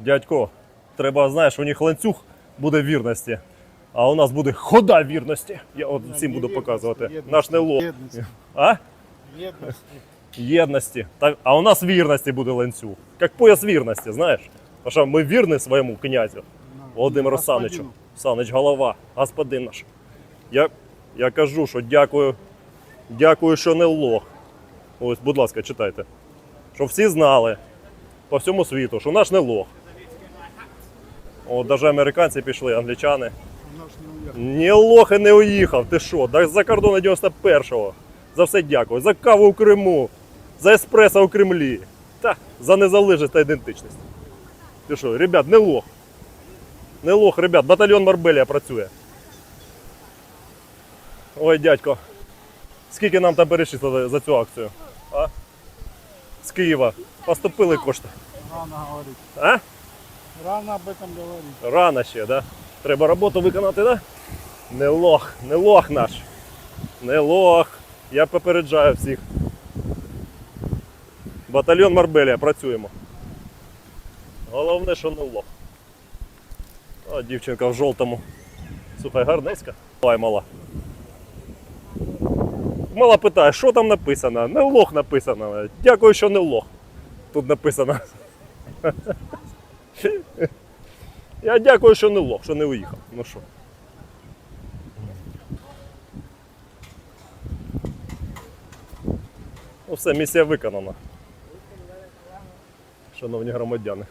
Дядько, треба, знаєш, у них ланцюг буде вірності, а у нас буде хода вірності. Я от всім буду показувати. Наш не. Єдності. А? Єдності. Єдності. Та- А у нас вірності буде ланцюг. Як пояс вірності, знаєш? Тому що ми вірні своєму князю. Володимиру Саничу. Санич голова, господин наш. Я, я кажу, що дякую, дякую, що не лох. Ось, будь ласка, читайте. Щоб всі знали по всьому світу, що наш не лох. От навіть американці пішли, англічани. Наш не уїхав. Ні лох і не уїхав. Ти що? Да за кордону 91-го. За все дякую. За каву в Криму, за еспресо у Кремлі. Та за незалежність та ідентичність. Ти що, ребят, не лох. Не лох, ребят, батальйон Марбелія працює. Ой, дядько. Скільки нам там перечислили за цю акцію? А? З Києва. Поступили кошти. А? Рано об этом говорити. Рано ще, да? Треба роботу виконати, да? Не лох, не лох наш. Не лох. Я попереджаю всіх. Батальйон Марбелія, працюємо. Головне, що не лох. О, дівчинка в жовтому. Слухай, гарнеська. Давай, мала. Мала питає, що там написано? Не лох написано. Дякую, що не лох. Тут написано. Я дякую, що не лох, що не уїхав. Ну що. Ну все, місія виконана. Шановні громадяни.